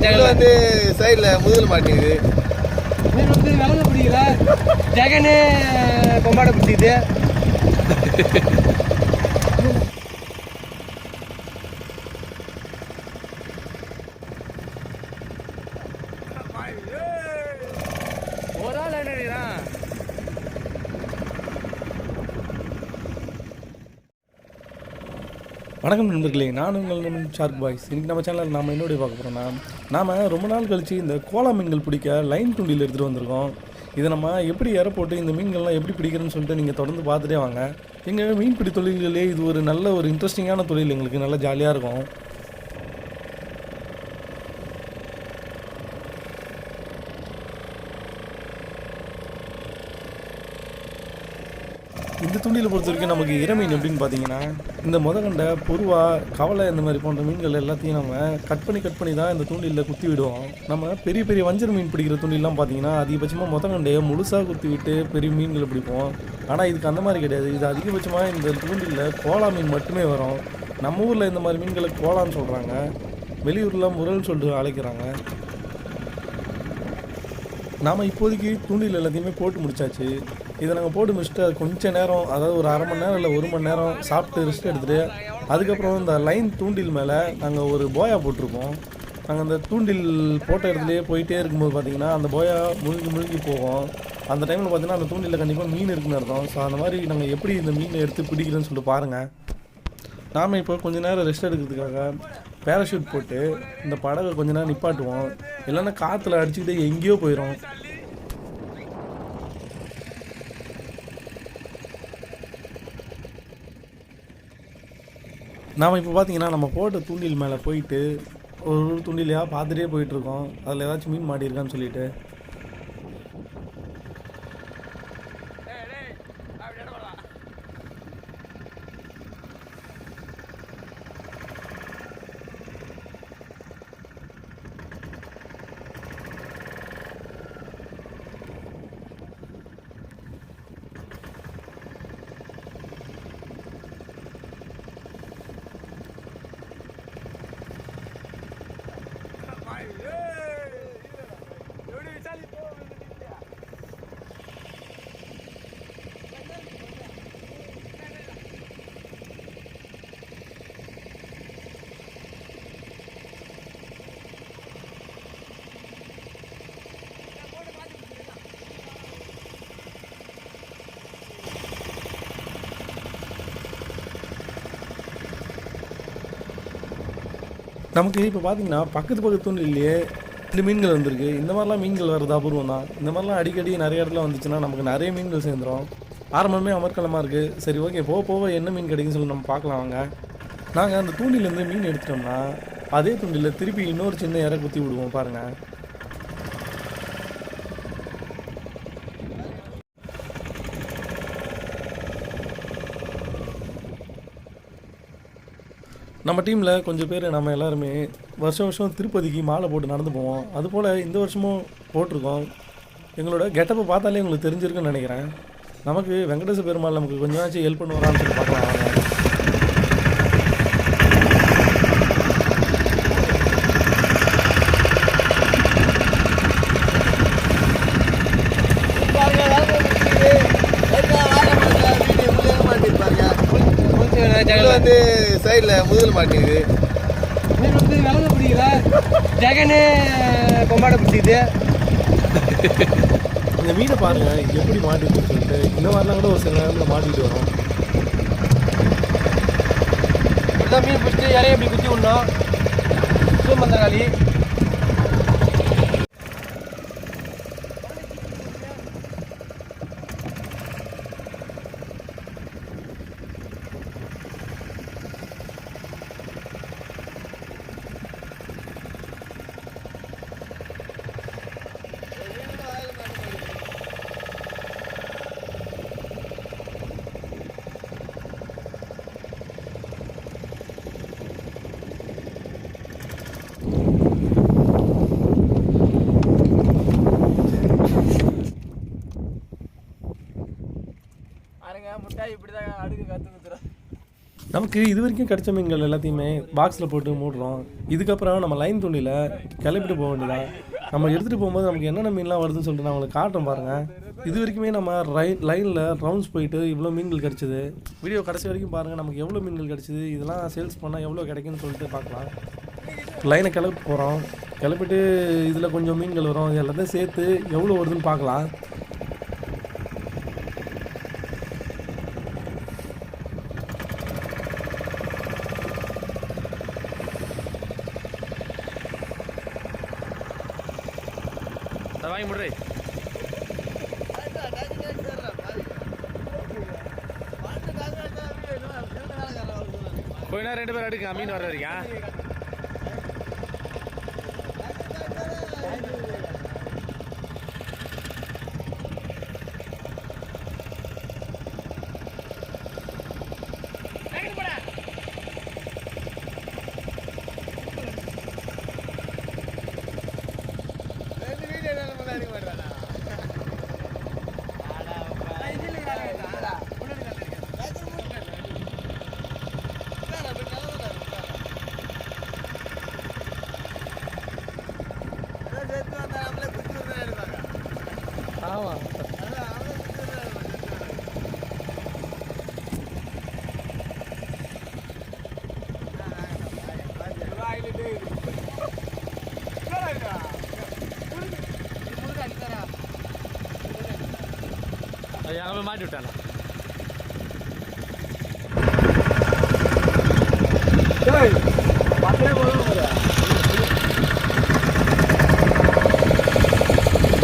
வந்து சைடில் முதுகில் மாட்டேங்குது மீன் வந்து விலங்க பிடிக்கல ஜெகனு கொம்பாடை பிடிச்சிது ஒரு ஆள் என்ன வணக்கம் நண்பர்களே நான் உங்கள் நண்பன் ஷார்க் பாய்ஸ். இன்னைக்கு நம்ம சேனலில் நாம என்னோட பார்க்க போகிறோம்னா நாம் ரொம்ப நாள் கழித்து இந்த கோலா மீன்கள் பிடிக்க லைன் தூண்டில் எடுத்துகிட்டு வந்திருக்கோம். இதை நம்ம எப்படி இற போட்டு இந்த மீன்கள்லாம் எப்படி பிடிக்கிறேன்னு சொல்லிட்டு நீங்கள் தொடர்ந்து பார்த்துட்டே வாங்க. எங்கள் மீன்பிடி தொழில்களே இது ஒரு நல்ல ஒரு இன்ட்ரெஸ்டிங்கான தொழில். எங்களுக்கு நல்லா ஜாலியாக இருக்கும். இந்த துண்டியில் பொறுத்த வரைக்கும் நமக்கு இறமீன் எப்படின்னு பார்த்தீங்கன்னா இந்த முதகண்டை பொருவாக கவலை இந்த மாதிரி போன்ற மீன்கள் எல்லாத்தையும் நம்ம கட் பண்ணி கட் பண்ணி தான் இந்த தூண்டிலில் குத்தி விடுவோம். நம்ம பெரிய பெரிய வஞ்சர மீன் பிடிக்கிற தூண்டிலாம் பார்த்தீங்கன்னா அதிகபட்சமாக முதகண்டையை முழுசாக குத்தி விட்டு பெரிய மீன்களை பிடிப்போம். ஆனால் இதுக்கு அந்த மாதிரி கிடையாது. இது அதிகபட்சமாக இந்த தூண்டிலில் கோலா மீன் மட்டுமே வரும். நம்ம ஊரில் இந்த மாதிரி மீன்களை கோலான்னு சொல்கிறாங்க வெளியூரில் முரல்னு சொல்லிட்டு அழைக்கிறாங்க. நாம் இப்போதைக்கு தூண்டில் எல்லாத்தையுமே போட்டு முடிச்சாச்சு. இதை நாங்கள் போட்டு முடிச்சுட்டு அது நேரம் அதாவது ஒரு அரை மணி நேரம் இல்லை ஒரு மணி நேரம் சாப்பிட்டு ரெஸ்ட் எடுத்துகிட்டு அதுக்கப்புறம் இந்த லைன் தூண்டில் மேலே நாங்கள் ஒரு போயா போட்டிருப்போம் நாங்கள் அந்த தூண்டில் போட்ட இடத்துலையே போயிட்டே இருக்கும்போது பார்த்தீங்கன்னா அந்த போயா முழுகி முழுகி போகும். அந்த டைமில் பார்த்தீங்கன்னா அந்த தூண்டிலில் கண்டிப்பாக மீன் இருக்குன்னு அர்த்தம். ஸோ அந்த மாதிரி நாங்கள் எப்படி இந்த மீனை எடுத்து பிடிக்கிறோன்னு சொல்லிட்டு பாருங்கள் நாம் இப்போ கொஞ்ச நேரம் ரெஸ்ட் எடுக்கிறதுக்காக பேராஷூட் போட்டு இந்த படகை கொஞ்ச நேரம் நிப்பாட்டுவோம். இல்லைன்னா காற்றுல அடிச்சுக்கிட்டே எங்கேயோ போயிடும் நாம் இப்போ பார்த்தீங்கன்னா நம்ம போட்ட தூண்டில் மேலே போயிட்டு ஒரு ஒரு தூண்டிலையாக பார்த்துட்டே போயிட்டுருக்கோம் அதில் ஏதாச்சும் மீன் மாட்டியிருக்கான்னு சொல்லிட்டு. நமக்கு இப்போ பார்த்தீங்கன்னா பக்கத்து பக்கத்து தூண்டிலேயே ரெண்டு மீன்கள் வந்திருக்கு. இந்த மாதிரிலாம் மீன்கள் வர்றது அபூர்வம் தான். இந்த மாதிரிலாம் அடிக்கடி நிறைய இடத்துல வந்துச்சுன்னா நமக்கு நிறைய மீன்கள் சேர்ந்துரும். ஆரம்பமே அமர்க்கலமாக இருக்குது சரி ஓகே போக போக என்ன மீன் கிடைக்குன்னு சொல்லி நம்ம பார்க்கலாம் வாங்க. நாங்கள் அந்த தூண்டிலேருந்து மீன் எடுத்துட்டோம்னா அதே தூண்டில் திருப்பி இன்னொரு சின்ன இற குத்தி விடுவோம் பாருங்கள் நம்ம டீமில் கொஞ்சம் பேர் நம்ம எல்லாருமே வருஷம் வருஷம் திருப்பதிக்கு மாலை போட்டு நடந்து போவோம். அதுபோல் இந்த வருஷமும் போட்டிருக்கோம். எங்களோட கெட்டப்பை பார்த்தாலே உங்களுக்கு தெரிஞ்சிருக்குன்னு நினைக்கிறேன். நமக்கு வெங்கடேச பெருமாள் நமக்கு கொஞ்சமாச்சும் ஹெல்ப் பண்ணுவாரான்னு சொல்லி பார்க்கலாம் வாங்க. பாருங்க விலங்கு பிடிக்குது லைட்டாக வாழை மரத்தில் மீன் முதுகில் மாட்டிருப்பாங்க கொஞ்சம் இது ஜெகன் வந்து சைடில் முதுகில் மாட்டேங்குது வந்து விலங்க பிடிக்கல. ஜெகனு கொம்பாடை பிடிச்சிது இந்த மீனை பாருங்க எப்படி மாட்டிட்டு சொல்லிட்டு. இந்த மாதிரிலாம் கூட ஒரு சில நேரத்தில் மாட்டிட்டு வரும். எல்லாம் மீன் பிடிச்சி இறைய இப்படி குத்தி விடணும். சூமந்தகாளி நமக்கு இது வரைக்கும் கிடைச்ச மீன்கள் எல்லாத்தையுமே பாக்ஸில் போட்டு மூடுறோம். இதுக்கப்புறம் நம்ம லைன் துண்டியில் கிளப்பிட்டு போக வேண்டியதா நம்ம எடுத்துகிட்டு போகும்போது நமக்கு என்னென்ன மீன்லாம் வருதுன்னு சொல்லிட்டு நான் உங்களுக்கு காட்டுறேன் பாருங்கள் இது வரைக்குமே நம்ம ரை லைனில் ரவுண்ட்ஸ் போயிட்டு இவ்வளோ மீன்கள் கிடச்சிது. வீடியோ கடைசி வரைக்கும் பாருங்கள் நமக்கு எவ்வளோ மீன்கள் கிடச்சிது இதெல்லாம் சேல்ஸ் பண்ணால் எவ்வளோ கிடைக்குன்னு சொல்லிட்டு பார்க்கலாம். லைனை கிளப்பி போகிறோம் கிளப்பிட்டு இதில் கொஞ்சம் மீன்கள் வரும். எல்லாத்தையும் சேர்த்து எவ்வளோ வருதுன்னு பார்க்கலாம். அதை வாங்கி முடுறே. கொஞ்ச நேரம் ரெண்டு பேரும் எடுக்க மீன் வர வரைக்கும் ரெண்டு வீடியோ என்ன பண்ண அடிக்க மாட்டானா ஆமாம் போய் மாட்டி விட்டானா?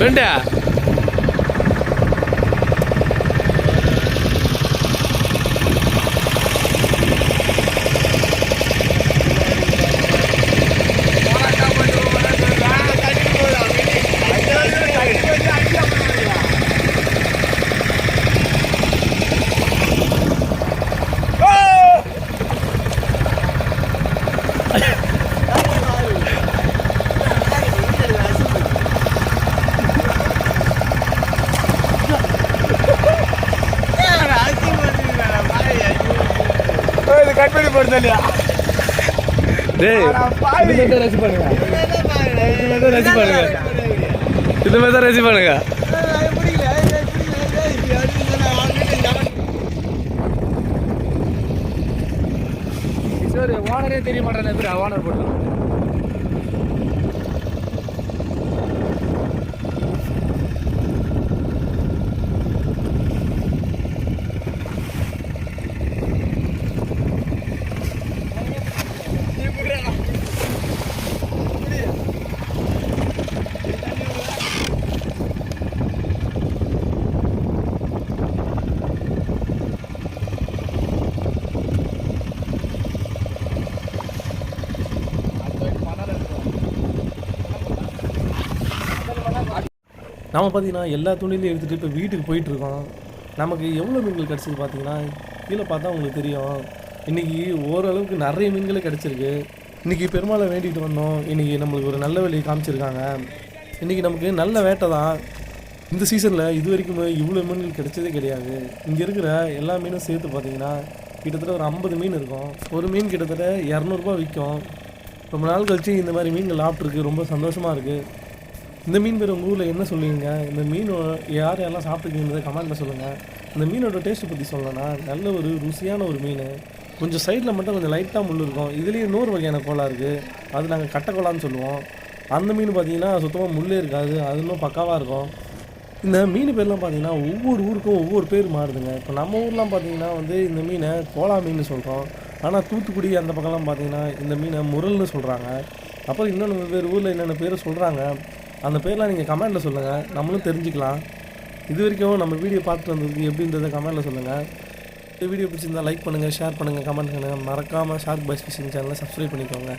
ரெண்டா இல்லையா டேய் இது மட்டும் ரசி பண்ணுங்க இது ரசி பண்ணுங்க இது தான் ரசி பண்ணுங்க ஓனரே தெரிய மாட்டேன் ஓனர் போட்டு. நம்ம பார்த்தீங்கன்னா எல்லா துணிலையும் எடுத்துகிட்டு இப்போ வீட்டுக்கு போயிட்டுருக்கோம். நமக்கு எவ்வளோ மீன்கள் கிடச்சிது பார்த்தீங்கன்னா கீழே பார்த்தா உங்களுக்கு தெரியும். இன்றைக்கி ஓரளவுக்கு நிறைய மீன்களே கிடச்சிருக்கு. இன்றைக்கி பெருமாளை வேண்டிகிட்டு வந்தோம். இன்றைக்கி நம்மளுக்கு ஒரு நல்ல வேலையை காமிச்சிருக்காங்க. இன்றைக்கி நமக்கு நல்ல வேட்டை தான். இந்த சீசனில் இது வரைக்கும் இவ்வளோ மீன்கள் கிடைச்சதே கிடையாது. இங்கே இருக்கிற எல்லா மீனும் சேர்த்து பார்த்தீங்கன்னா கிட்டத்தட்ட ஒரு ஐம்பது மீன் இருக்கும். ஒரு மீன் கிட்டத்தட்ட இரநூறுபா விற்கும். ரொம்ப நாள் கழிச்சு இந்த மாதிரி மீன்கள் சாப்பிட்ருக்கு ரொம்ப சந்தோஷமாக இருக்குது இந்த மீன் பேர் உங்கள் ஊரில் என்ன சொல்லுவீங்க? இந்த மீன் யார் யாரெல்லாம் சாப்பிட்டுருக்கீங்கிறத கமெண்ட்டில் சொல்லுங்கள் இந்த மீனோட டேஸ்ட்டை பற்றி சொல்லணும்னா நல்ல ஒரு ருசியான ஒரு மீன். கொஞ்சம் சைடில் மட்டும் கொஞ்சம் லைட்டாக முள் இருக்கும். இதுலேயே இன்னொரு வகையான கோலா இருக்குது அது நாங்கள் கட்டக்கோலான்னு சொல்லுவோம். அந்த மீன் பார்த்தீங்கன்னா சுத்தமாக முள்ளே இருக்காது. அது இன்னும் பக்காவாக இருக்கும். இந்த மீன் பேர்லாம் பார்த்தீங்கன்னா ஒவ்வொரு ஊருக்கும் ஒவ்வொரு பேர் மாறுதுங்க. இப்போ நம்ம ஊர்லாம் பார்த்தீங்கன்னா வந்து இந்த மீனை கோலா மீன் சொல்கிறோம் ஆனால் தூத்துக்குடி அந்த பக்கம்லாம் பார்த்தீங்கன்னா இந்த மீனை முரல்னு சொல்கிறாங்க அப்புறம் இன்னொன்று வெவ்வேறு ஊரில் என்னென்ன பேர் சொல்கிறாங்க அந்த பேர்லாம் நீங்கள் கமெண்ட்டில் சொல்லுங்கள் நம்மளும் தெரிஞ்சுக்கலாம். இது வரைக்கும் நம்ம வீடியோ பார்த்துட்டு வந்ததுக்கு எப்படின்றத கமெண்ட்டில் சொல்லுங்கள் இந்த வீடியோ பிடிச்சிருந்தால் லைக் பண்ணுங்கள் ஷேர் பண்ணுங்கள் கமெண்ட் பண்ணுங்கள் மறக்காமல் ஷார்க் பாய்ஸ் ஃபிஷிங் சேனலை சப்ஸ்கிரைப் பண்ணிக்கோங்க.